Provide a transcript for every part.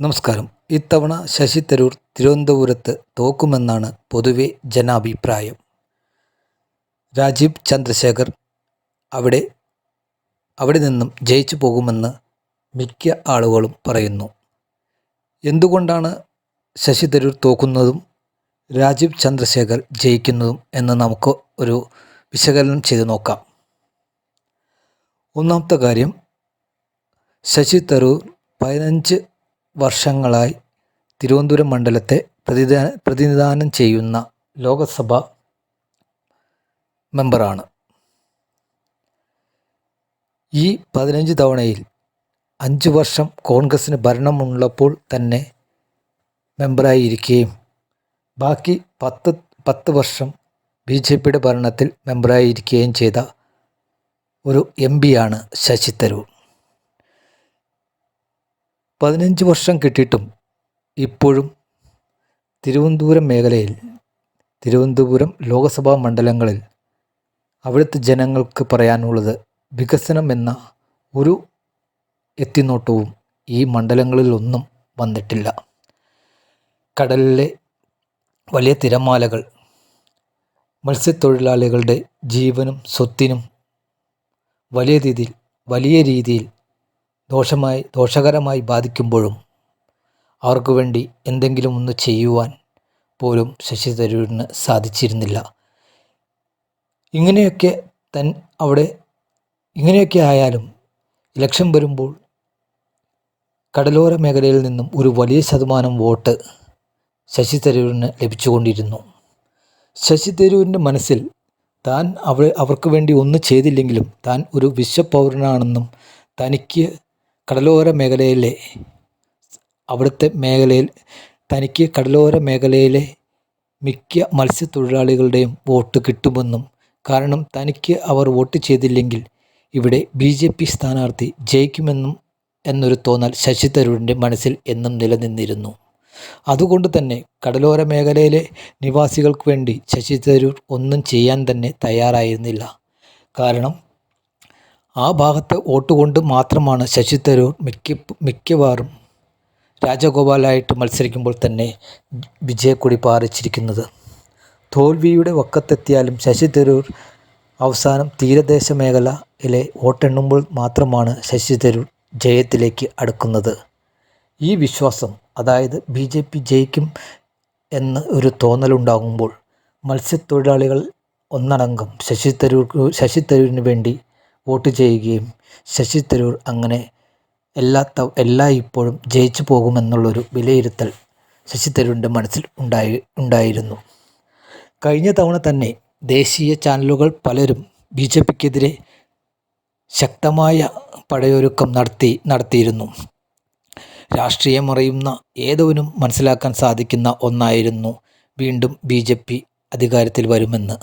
നമസ്കാരം. ഇത്തവണ ശശി തരൂർ തിരുവനന്തപുരത്ത് തോക്കുമെന്നാണ് പൊതുവെ ജനാഭിപ്രായം. രാജീവ് ചന്ദ്രശേഖർ അവിടെ അവിടെ നിന്നും ജയിച്ചു പോകുമെന്ന് മിക്ക ആളുകളും പറയുന്നു. എന്തുകൊണ്ടാണ് ശശി തരൂർ തോക്കുന്നതും രാജീവ് ചന്ദ്രശേഖർ ജയിക്കുന്നതും എന്ന് നമുക്ക് ഒരു വിശകലനം ചെയ്ത് നോക്കാം. ഒന്നാമത്തെ കാര്യം ശശി തരൂർ പതിനഞ്ച് വർഷങ്ങളായി തിരുവനന്തപുരം മണ്ഡലത്തെ പ്രതിനിധാനം ചെയ്യുന്ന ലോകസഭ മെമ്പറാണ്. ഈ പതിനഞ്ച് തവണയിൽ അഞ്ച് വർഷം കോൺഗ്രസ്സിന് ഭരണമുള്ളപ്പോൾ തന്നെ മെമ്പറായി ഇരിക്കുകയും ബാക്കി പത്ത് പത്ത് വർഷം ബി ജെ പിയുടെ ഭരണത്തിൽ മെമ്പറായി ഇരിക്കുകയും ചെയ്ത ഒരു എം പിയാണ് ശശി തരൂർ. പതിനഞ്ച് വർഷം കിട്ടിയിട്ടും ഇപ്പോഴും തിരുവനന്തപുരം മേഖലയിൽ തിരുവനന്തപുരം ലോകസഭാ മണ്ഡലങ്ങളിൽ അവിടുത്തെ ജനങ്ങൾക്ക് പറയാനുള്ളത് വികസനം എന്ന ഒരു എത്തിനോട്ടവും ഈ മണ്ഡലങ്ങളിലൊന്നും വന്നിട്ടില്ല. കടലിലെ വലിയ തിരമാലകൾ മത്സ്യത്തൊഴിലാളികളുടെ ജീവനും സ്വത്തിനും വലിയ രീതിയിൽ വലിയ രീതിയിൽ ദോഷമായി ദോഷകരമായി ബാധിക്കുമ്പോഴും അവർക്ക് വേണ്ടി എന്തെങ്കിലും ഒന്ന് ചെയ്യുവാൻ പോലും ശശി തരൂരിന് സാധിച്ചിരുന്നില്ല. ഇങ്ങനെയൊക്കെ തൻ അവിടെ ഇങ്ങനെയൊക്കെ ആയാലും ഇലക്ഷൻ വരുമ്പോൾ കടലോര മേഖലയിൽ നിന്നും ഒരു വലിയ ശതമാനം വോട്ട് ശശി തരൂരിന് ലഭിച്ചുകൊണ്ടിരുന്നു. ശശി തരൂരിന്റെ മനസ്സിൽ താൻ അവ അവർക്ക് വേണ്ടി ഒന്നും ചെയ്തില്ലെങ്കിലും താൻ ഒരു വിശ്വപൗരനാണെന്നും തനിക്ക് കടലോര മേഖലയിലെ അവിടുത്തെ മേഖലയിൽ തനിക്ക് കടലോര മേഖലയിലെ മിക്ക മത്സ്യത്തൊഴിലാളികളുടെയും വോട്ട് കിട്ടുമെന്നും കാരണം തനിക്ക് അവർ വോട്ട് ചെയ്തില്ലെങ്കിൽ ഇവിടെ ബി ജെ പി സ്ഥാനാർത്ഥി ജയിക്കുമെന്നും എന്നൊരു തോന്നൽ ശശി തരൂരിന്റെ മനസ്സിൽ എന്നും നിലനിന്നിരുന്നു. അതുകൊണ്ട് തന്നെ കടലോര മേഖലയിലെ നിവാസികൾക്ക് വേണ്ടി ശശി തരൂർ ഒന്നും ചെയ്യാൻ തന്നെ തയ്യാറായിരുന്നില്ല. കാരണം ആ ഭാഗത്തെ വോട്ട് കൊണ്ട് മാത്രമാണ് ശശി തരൂർ മിക്ക മിക്കവാറും രാജഗോപാലായിട്ട് മത്സരിക്കുമ്പോൾ തന്നെ വിജയക്കൊടി പാറിച്ചിരിക്കുന്നത്. തോൽവിയുടെ വക്കത്തെത്തിയാലും ശശി തരൂർ അവസാനം തീരദേശ മേഖലയിലെ വോട്ടെണ്ണുമ്പോൾ മാത്രമാണ് ശശി തരൂർ ജയത്തിലേക്ക് അടുക്കുന്നത്. ഈ വിശ്വാസം അതായത് ബി ജെ പി ജയിക്കും എന്ന് ഒരു തോന്നലുണ്ടാകുമ്പോൾ മത്സ്യത്തൊഴിലാളികൾ ഒന്നടങ്കം ശശി തരൂർ ശശി തരൂരിന് വേണ്ടി വോട്ട് ചെയ്യുകയും ശശി തരൂർ അങ്ങനെ എല്ലാ എല്ലാ ഇപ്പോഴും ജയിച്ചു പോകുമെന്നുള്ളൊരു വിലയിരുത്തൽ ശശി തരൂരിന്റെ മനസ്സിൽ ഉണ്ടായി ഉണ്ടായിരുന്നു. കഴിഞ്ഞ തവണ തന്നെ ദേശീയ ചാനലുകൾ പലരും ബി ജെ പിക്കെതിരെ ശക്തമായ പടയൊരുക്കം നടത്തി നടത്തിയിരുന്നു. രാഷ്ട്രീയം അറിയുന്ന ഏതവനും മനസ്സിലാക്കാൻ സാധിക്കുന്ന ഒന്നായിരുന്നു വീണ്ടും ബി ജെ പി അധികാരത്തിൽ വരുമെന്ന്.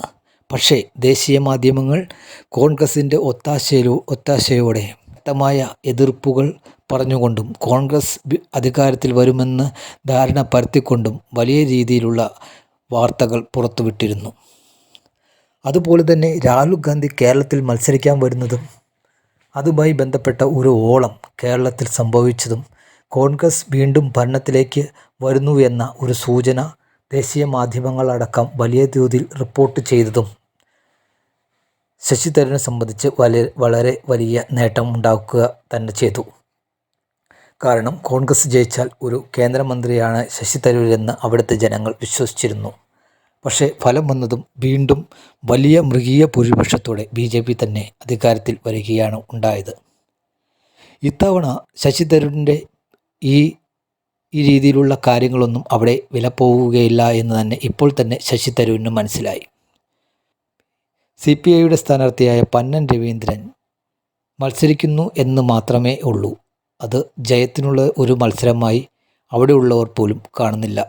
പക്ഷേ ദേശീയ മാധ്യമങ്ങൾ കോൺഗ്രസിന്റെ ഒത്താശയിലോ ഒത്താശയോടെ ശക്തമായ എതിർപ്പുകൾ പറഞ്ഞുകൊണ്ടും കോൺഗ്രസ് അധികാരത്തിൽ വരുമെന്ന് ധാരണ പരത്തിക്കൊണ്ടും വലിയ രീതിയിലുള്ള വാർത്തകൾ പുറത്തുവിട്ടിരുന്നു. അതുപോലെ തന്നെ രാഹുൽ ഗാന്ധി കേരളത്തിൽ മത്സരിക്കാൻ വരുന്നതും അതുമായി ബന്ധപ്പെട്ട ഒരു ഓളം കേരളത്തിൽ സംഭവിച്ചതും കോൺഗ്രസ് വീണ്ടും ഭരണത്തിലേക്ക് വരുന്നു എന്ന ഒരു സൂചന ദേശീയ മാധ്യമങ്ങളടക്കം വലിയ തോതിൽ റിപ്പോർട്ട് ചെയ്തതും ശശി തരൂരിനെ സംബന്ധിച്ച് വളരെ വളരെ വലിയ നേട്ടം ഉണ്ടാക്കുക തന്നെ ചെയ്തു. കാരണം കോൺഗ്രസ് ജയിച്ചാൽ ഒരു കേന്ദ്രമന്ത്രിയാണ് ശശി തരൂരെന്ന് അവിടുത്തെ ജനങ്ങൾ വിശ്വസിച്ചിരുന്നു. പക്ഷേ ഫലം വന്നതും വീണ്ടും വലിയ മൃഗീയ ഭൂരിപക്ഷത്തോടെ ബി ജെ പി തന്നെ അധികാരത്തിൽ വരികയാണ് ഉണ്ടായത്. ഇത്തവണ ശശി തരൂരിന്റെ ഈ ഈ രീതിയിലുള്ള കാര്യങ്ങളൊന്നും അവിടെ വിലപ്പോവുകയില്ല എന്ന് തന്നെ ഇപ്പോൾ തന്നെ ശശി തരൂരിന് മനസ്സിലായി. സി പി ഐയുടെ സ്ഥാനാർത്ഥിയായ പന്നൻ രവീന്ദ്രൻ മത്സരിക്കുന്നു എന്ന് മാത്രമേ ഉള്ളൂ. അത് ജയത്തിനുള്ള ഒരു മത്സരമായി അവിടെയുള്ളവർ പോലും കാണുന്നില്ല.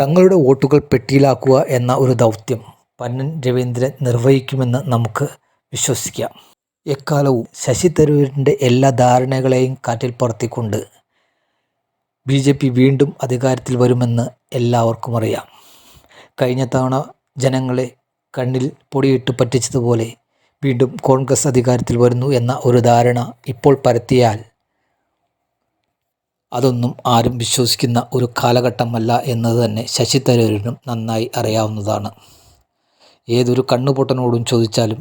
തങ്ങളുടെ വോട്ടുകൾ പെട്ടിയിലാക്കുക എന്ന ഒരു ദൗത്യം പന്നൻ രവീന്ദ്രൻ നിർവഹിക്കുമെന്ന് നമുക്ക് വിശ്വസിക്കാം. എക്കാലവും ശശി തരൂരിന്റെ എല്ലാ ധാരണകളെയും കാറ്റിൽ പറത്തിക്കൊണ്ട് ബി ജെ പി വീണ്ടും അധികാരത്തിൽ വരുമെന്ന് എല്ലാവർക്കും അറിയാം. കഴിഞ്ഞ തവണ ജനങ്ങളെ കണ്ണിൽ പൊടിയിട്ട് പറ്റിച്ചതുപോലെ വീണ്ടും കോൺഗ്രസ് അധികാരത്തിൽ വരുന്നു എന്ന ഒരു ധാരണ ഇപ്പോൾ പരത്തിയാൽ അതൊന്നും ആരും വിശ്വസിക്കുന്ന ഒരു കാലഘട്ടമല്ല എന്നത് തന്നെ ശശി തരൂരിനും നന്നായി അറിയാവുന്നതാണ്. ഏതൊരു കണ്ണുപൊട്ടനോടും ചോദിച്ചാലും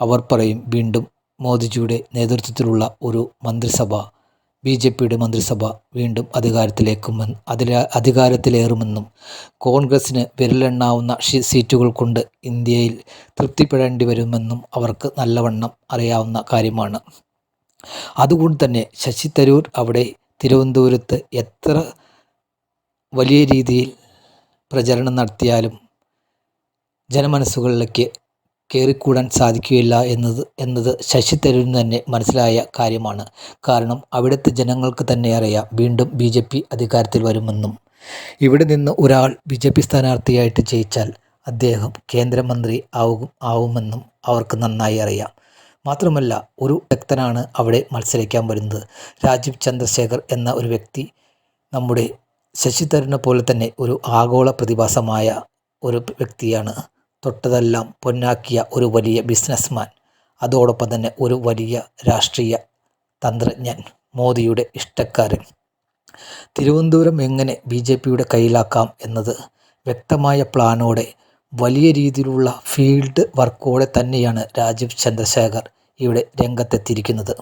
അവർ പറയും വീണ്ടും മോദിജിയുടെ നേതൃത്വത്തിലുള്ള ഒരു മന്ത്രിസഭ ബി ജെ പിയുടെ മന്ത്രിസഭ വീണ്ടും അധികാരത്തിലേക്കുമെന്ന് അതിൽ അധികാരത്തിലേറുമെന്നും കോൺഗ്രസിന് വിരലെണ്ണാവുന്ന സീറ്റുകൾ കൊണ്ട് ഇന്ത്യയിൽ തൃപ്തിപ്പെടേണ്ടി വരുമെന്നും അവർക്ക് നല്ലവണ്ണം അറിയാവുന്ന കാര്യമാണ്. അതുകൊണ്ട് തന്നെ ശശി തരൂർ അവിടെ തിരുവനന്തപുരത്ത് എത്ര വലിയ രീതിയിൽ പ്രചരണം നടത്തിയാലും ജനമനസ്സുകളിലേക്ക് കയറിക്കൂടാൻ സാധിക്കുകയില്ല എന്നത് എന്നത് ശശി തരൂരിന് തന്നെ മനസ്സിലായ കാര്യമാണ്. കാരണം അവിടുത്തെ ജനങ്ങൾക്ക് തന്നെ അറിയാം വീണ്ടും ബി ജെ പി അധികാരത്തിൽ വരുമെന്നും. ഇവിടെ നിന്ന് ഒരാൾ ബി ജെ പി സ്ഥാനാർത്ഥിയായിട്ട് ജയിച്ചാൽ അദ്ദേഹം കേന്ദ്രമന്ത്രി ആവും ആവുമെന്നും അവർക്ക് നന്നായി അറിയാം. മാത്രമല്ല ഒരു വ്യക്തനാണ് അവിടെ മത്സരിക്കാൻ വരുന്നത്. രാജീവ് ചന്ദ്രശേഖർ എന്ന ഒരു വ്യക്തി നമ്മുടെ ശശി തരൂരിനെ പോലെ തന്നെ ഒരു ആഗോള പ്രതിഭാസമായ ഒരു വ്യക്തിയാണ്. തൊട്ടതെല്ലാം പൊന്നാക്കിയ ഒരു വലിയ ബിസിനസ്മാൻ. അതോടൊപ്പം തന്നെ ഒരു വലിയ രാഷ്ട്രീയ തന്ത്രജ്ഞൻ മോദിയുടെ ഇഷ്ടക്കാരൻ. തിരുവനന്തപുരം എങ്ങനെ ബി ജെ പിയുടെ കയ്യിലാക്കാം എന്നത് വ്യക്തമായ പ്ലാനോടെ വലിയ രീതിയിലുള്ള ഫീൽഡ് വർക്കോടെ തന്നെയാണ് രാജീവ് ചന്ദ്രശേഖർ ഇവിടെ രംഗത്തെത്തിയിരിക്കുന്നത്.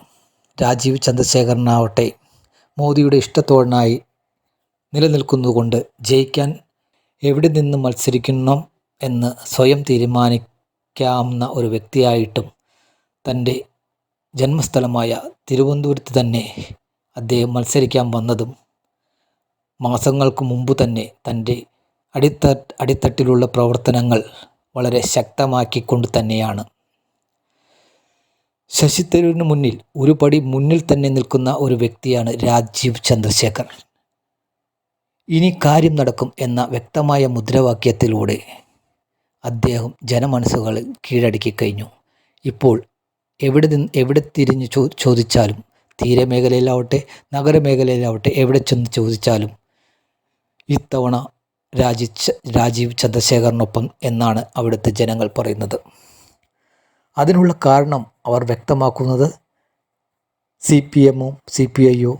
രാജീവ് ചന്ദ്രശേഖരനാവട്ടെ മോദിയുടെ ഇഷ്ടത്തോടനായി നിലനിൽക്കുന്നതുകൊണ്ട് ജയിക്കാൻ എവിടെ നിന്ന് മത്സരിക്കണം എന്ന് സ്വയം തീരുമാനിക്കാവുന്ന ഒരു വ്യക്തിയായിട്ടും തന്റെ ജന്മസ്ഥലമായ തിരുവനന്തപുരത്ത് തന്നെ അദ്ദേഹം മത്സരിക്കാൻ വന്നതും മാസങ്ങൾക്ക് മുമ്പ് തന്നെ തന്റെ അടിത്ത അടിത്തട്ടിലുള്ള പ്രവർത്തനങ്ങൾ വളരെ ശക്തമാക്കിക്കൊണ്ട് തന്നെയാണ്. ശശി തരൂരിന് മുന്നിൽ ഒരു പടി മുന്നിൽ തന്നെ നിൽക്കുന്ന ഒരു വ്യക്തിയാണ് രാജീവ് ചന്ദ്രശേഖർ. ഇനി കാര്യം നടക്കും എന്ന വ്യക്തമായ മുദ്രാവാക്യത്തിലൂടെ അദ്ദേഹം ജനമനസ്സുകൾ കീഴടക്കി കഴിഞ്ഞു. ഇപ്പോൾ എവിടെ നിന്ന് എവിടെ തിരിഞ്ഞ് ചോ ചോദിച്ചാലും തീരമേഖലയിലാവട്ടെ നഗരമേഖലയിലാവട്ടെ എവിടെ ചെന്ന് ചോദിച്ചാലും ഇത്തവണ രാജി രാജീവ് ചന്ദ്രശേഖറിനൊപ്പം എന്നാണ് അവിടുത്തെ ജനങ്ങൾ പറയുന്നത്. അതിനുള്ള കാരണം അവർ വ്യക്തമാക്കുന്നത് സി പി എമ്മും സി പി ഐയോ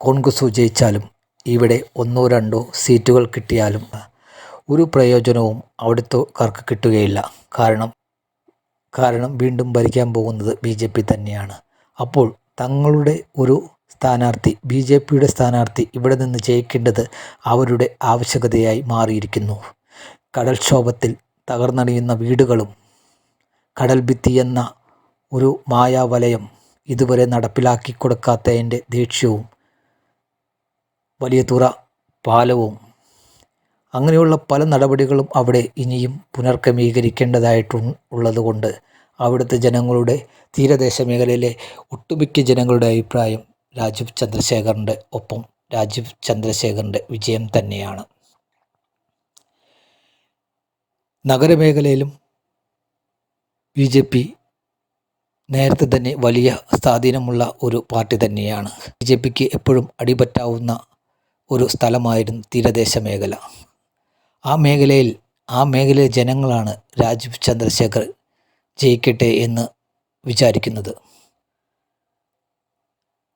കോൺഗ്രസോ ജയിച്ചാലും ഇവിടെ ഒന്നോ രണ്ടോ സീറ്റുകൾ കിട്ടിയാലും ഒരു പ്രയോജനവും അവിടുത്തെക്കാർക്ക് കിട്ടുകയില്ല. കാരണം കാരണം വീണ്ടും ഭരിക്കാൻ പോകുന്നത് ബി ജെ പി തന്നെയാണ്. അപ്പോൾ തങ്ങളുടെ ഒരു സ്ഥാനാർത്ഥി ബി ജെ പിയുടെ സ്ഥാനാർത്ഥി ഇവിടെ നിന്ന് ജയിക്കേണ്ടത് അവരുടെ ആവശ്യകതയായി മാറിയിരിക്കുന്നു. കടൽക്ഷോഭത്തിൽ തകർന്നടിയുന്ന വീടുകളും കടൽ ഭിത്തി എന്ന ഒരു മായാവലയം ഇതുവരെ നടപ്പിലാക്കി കൊടുക്കാത്തതിന്റെ ദേഷ്യവും വലിയ തുറ പാലവും അങ്ങനെയുള്ള പല നടപടികളും അവിടെ ഇനിയും പുനർക്രമീകരിക്കേണ്ടതായിട്ടു ഉള്ളതുകൊണ്ട് അവിടുത്തെ ജനങ്ങളുടെ തീരദേശ മേഖലയിലെ ഒട്ടുമിക്ക ജനങ്ങളുടെ അഭിപ്രായം രാജീവ് ചന്ദ്രശേഖറിന്റെ ഒപ്പം രാജീവ് ചന്ദ്രശേഖറിന്റെ വിജയം തന്നെയാണ്. നഗരമേഖലയിലും ബി ജെ പി നേരത്തെ തന്നെ വലിയ സ്വാധീനമുള്ള ഒരു പാർട്ടി തന്നെയാണ്. ബി ജെ പിക്ക് എപ്പോഴും അടിപറ്റാവുന്ന ഒരു സ്ഥലമായിരുന്നു തീരദേശ മേഖല. ആ മേഖലയിൽ ആ മേഖലയിലെ ജനങ്ങളാണ് രാജീവ് ചന്ദ്രശേഖർ ജയിക്കട്ടെ എന്ന് വിചാരിക്കുന്നത്.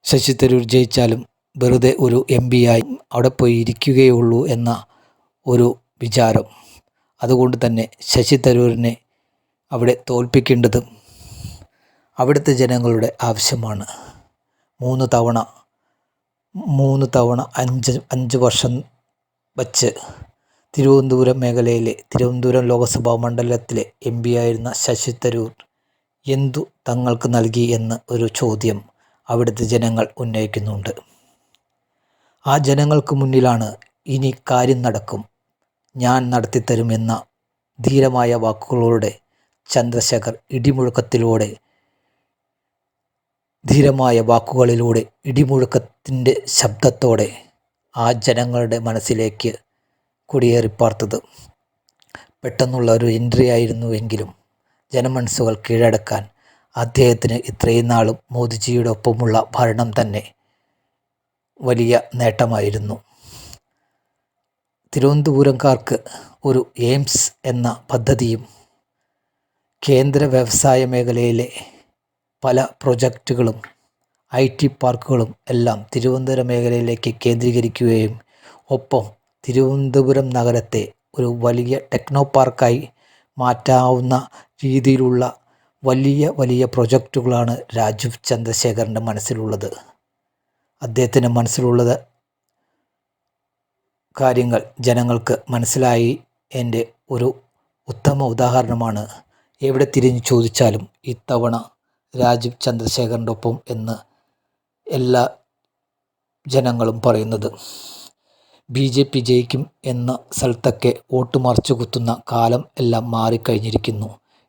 ശശി തരൂർ ജയിച്ചാലും വെറുതെ ഒരു എം ആയി അവിടെ പോയി ഇരിക്കുകയുള്ളൂ എന്ന ഒരു വിചാരം. അതുകൊണ്ട് തന്നെ ശശി തരൂരിനെ അവിടെ തോൽപ്പിക്കേണ്ടതും അവിടുത്തെ ജനങ്ങളുടെ ആവശ്യമാണ്. മൂന്ന് തവണ മൂന്ന് തവണ അഞ്ച് അഞ്ച് വർഷം വച്ച് തിരുവനന്തപുരം മേഖലയിലെ തിരുവനന്തപുരം ലോകസഭാ മണ്ഡലത്തിലെ എം പി ആയിരുന്ന ശശി തരൂർ എന്തു തങ്ങൾക്ക് നൽകി എന്ന് ഒരു ചോദ്യം അവിടുത്തെ ജനങ്ങൾ ഉന്നയിക്കുന്നുണ്ട്. ആ ജനങ്ങൾക്ക് മുന്നിലാണ് ഇനി കാര്യം നടക്കും. ഞാൻ നടത്തിത്തരുമെന്ന ധീരമായ വാക്കുകളോടെ ചന്ദ്രശേഖർ ഇടിമുഴക്കത്തിലൂടെ ധീരമായ വാക്കുകളിലൂടെ ഇടിമുഴക്കത്തിന്റെ ശബ്ദത്തോടെ ആ ജനങ്ങളുടെ മനസ്സിലേക്ക് കുടിയേറിപ്പാർത്തത്. പെട്ടെന്നുള്ള ഒരു എൻട്രി ആയിരുന്നുവെങ്കിലും ജനമനസ്സുകൾ കീഴടക്കാൻ അദ്ദേഹത്തിന് ഇത്രയും നാളും മോദിജിയുടെ ഒപ്പമുള്ള ഭരണം തന്നെ വലിയ നേട്ടമായിരുന്നു. തിരുവനന്തപുരംകാർക്ക് ഒരു എയിംസ് എന്ന പദ്ധതിയും കേന്ദ്ര വ്യവസായ മേഖലയിലെ പല പ്രൊജക്റ്റുകളും ഐ ടി പാർക്കുകളും എല്ലാം തിരുവനന്തപുരം മേഖലയിലേക്ക് കേന്ദ്രീകരിക്കുകയും ഒപ്പം തിരുവനന്തപുരം നഗരത്തെ ഒരു വലിയ ടെക്നോ പാർക്കായി മാറ്റാവുന്ന രീതിയിലുള്ള വലിയ വലിയ പ്രൊജക്റ്റുകളാണ് രാജീവ് ചന്ദ്രശേഖറിന്റെ മനസ്സിലുള്ളത്. അദ്ദേഹത്തിന്റെ മനസ്സിലുള്ളത് കാര്യങ്ങൾ ജനങ്ങൾക്ക് മനസ്സിലായി എന്റെ ഒരു ഉത്തമ ഉദാഹരണമാണ് എവിടെ തിരിഞ്ഞു ചോദിച്ചാലും ഇത്തവണ രാജീവ് ചന്ദ്രശേഖറിന്റെ ഒപ്പം എന്ന് എല്ലാ ജനങ്ങളും പറയുന്നത്. ബി ജെ പി ജയിക്കും എന്ന സ്ഥലത്തൊക്കെ വോട്ട് മറിച്ചു കുത്തുന്ന കാലം എല്ലാം മാറിക്കഴിഞ്ഞിരിക്കുന്നു.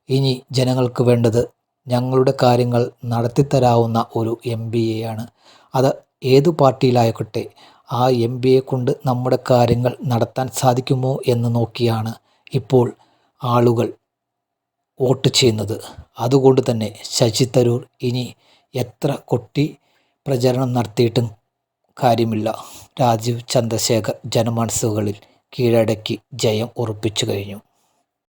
ഇനി ജനങ്ങൾക്ക് വേണ്ടത് ഞങ്ങളുടെ കാര്യങ്ങൾ നടത്തിത്തരാവുന്ന ഒരു എം ബി എ ആണ്. അത് ഏതു പാർട്ടിയിലായിക്കോട്ടെ ആ എം ബി എ കൊണ്ട് നമ്മുടെ കാര്യങ്ങൾ നടത്താൻ സാധിക്കുമോ എന്ന് നോക്കിയാണ് ഇപ്പോൾ ആളുകൾ വോട്ട് ചെയ്യുന്നത്. അതുകൊണ്ട് തന്നെ ശശി തരൂർ ഇനി എത്ര കൊട്ടി പ്രചരണം നടത്തിയിട്ടും കാര്യമില്ല. രാജീവ് ചന്ദ്രശേഖർ ജനമനസ്സുകളിൽ കീഴടക്കി ജയം ഉറപ്പിച്ചു കഴിഞ്ഞു.